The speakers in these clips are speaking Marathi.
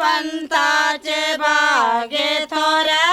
पन्ता च भागे थोरा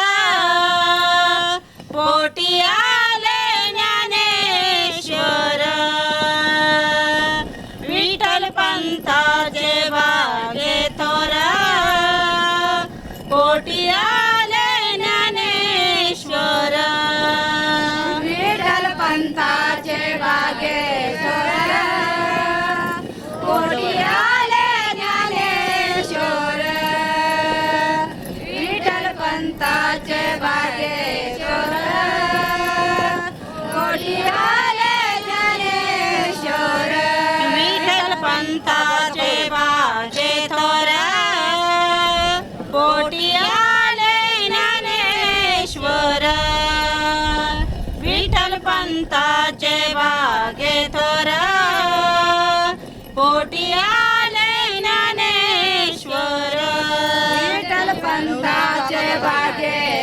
संताचे भागे थोर. पोटी आले ज्ञानेश्वर. पंताचे भागे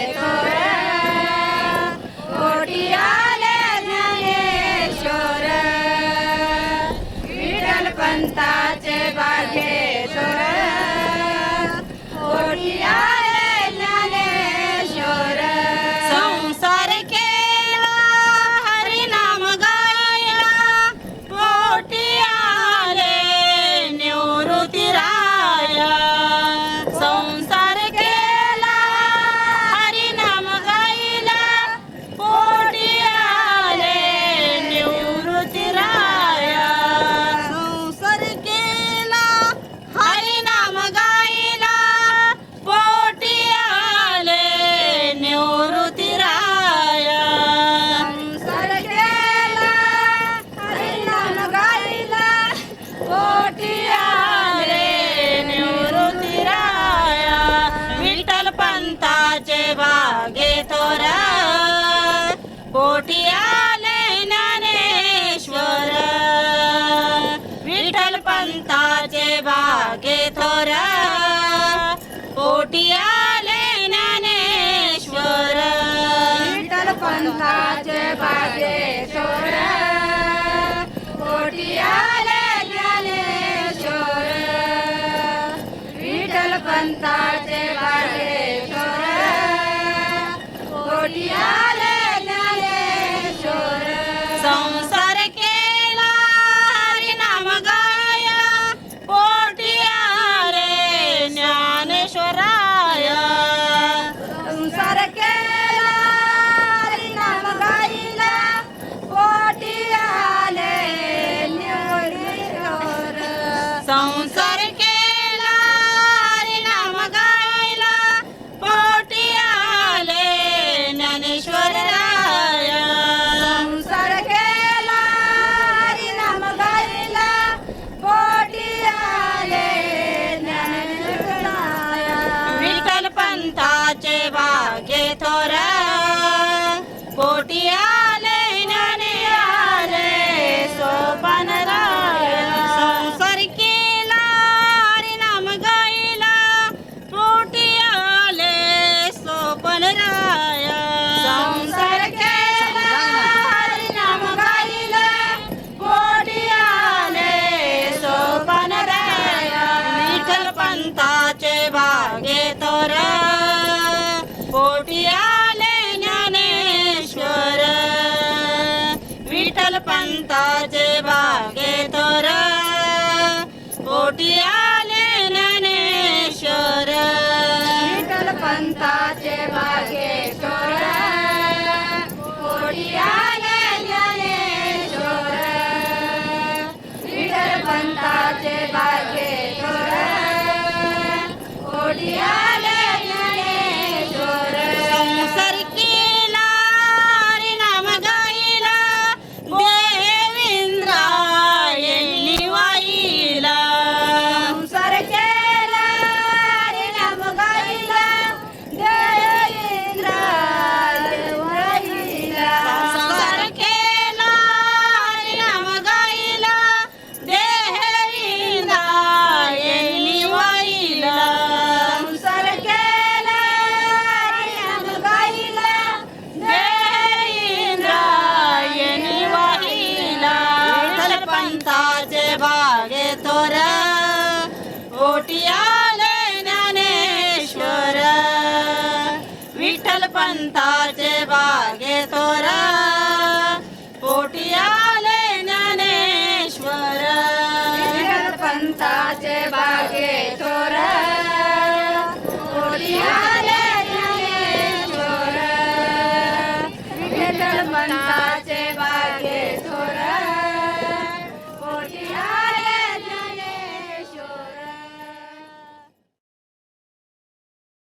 ज्ञानेश्वर. विठ्ठल पंताचे संसार केला नाम गायला. पोटी आले ज्ञानेश्वर संसार केला नाम गायला. पोटी आले ज्ञानेश्वर राय. विठ्ठल पंथाचे भागे ओटी आले ज्ञानेश्वर। विठ्ठल पंताचे भागे तोर ओटी आले ज्ञानेश्वर। विठ्ठल पंताचे बागे तोर ओटी आले ज्ञानेश्वर। विठ्ठल पंताचे भागे तोर ओटी संताचे बागे चोर चोर विठ्ठल मंताचे